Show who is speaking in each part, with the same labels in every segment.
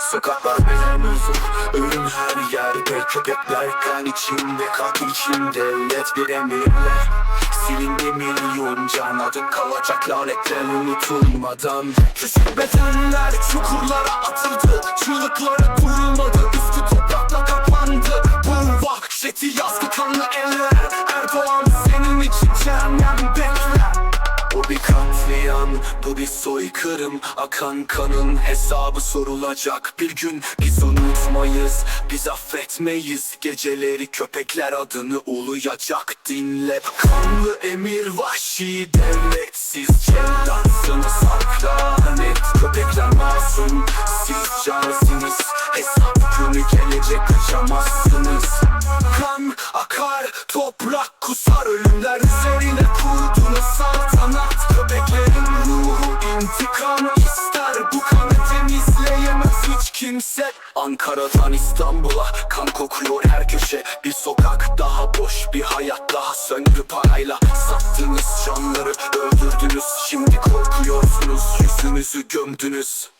Speaker 1: Sokaklar benim uzun Ölüm her yerde. Köpekler kan içinde Kan içinde. Devlet bir emirler Silindi milyon can. Adın kalacak lanetler unutulmadan. Küçük bedenler çukurlara atıldı Çığlıklara duyulmadı. Üstü toprakla bu bir soykırım. Akan kanın hesabı sorulacak. Bir gün biz unutmayız, biz affetmeyiz. Geceleri köpekler adını uluyacak. Dinle. Kanlı emir vahşi devletsiz. Cellatsınız lanet Köpekler masum, siz cansınız Hesap günü gelecek kaçamazsınız kimse Ankara'dan İstanbul'a kan kokuyor her köşe. Bir sokak daha boş bir hayat daha. Söndü parayla Sattınız canları öldürdünüz. Şimdi korkuyorsunuz yüzünüzü gömdünüz.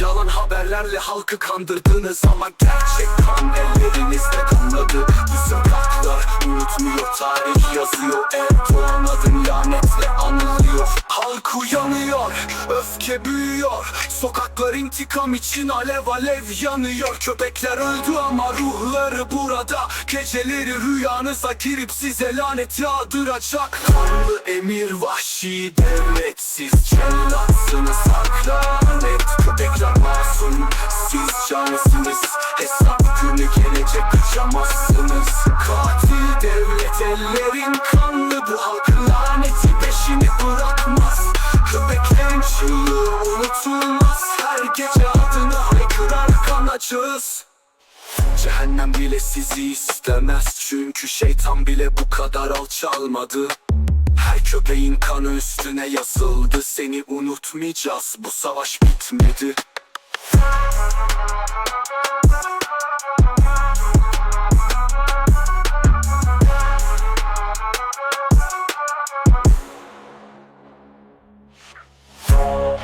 Speaker 1: Yalan haberlerle halkı kandırdınız ama gerçek kan ellerinizde kanladı. Bu sokaklar unutmuyor tarih yazıyor. Erdoğan adın lanetle anılıyor. Halk uyanıyor, öfke büyüyor Sokaklar intikam için alev alev yanıyor. Köpekler öldü ama ruhları burada. Geceleri rüyanıza girip size lanet yağdıracak. Kanlı emir vahşi devletsiz Cellatsınız hak lanet Köpekler masum siz cansınız. Hesap günü gelecek kaçamazsınız. Katil devlet ellerin unutulmaz Her gece adını haykırar kanacağız Cehennem bile sizi istemez Çünkü şeytan bile bu kadar alçalmadı. Her köpeğin kanı üstüne yazıldı Seni unutmayacağız bu savaş bitmedi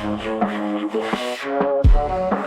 Speaker 1: Thank you.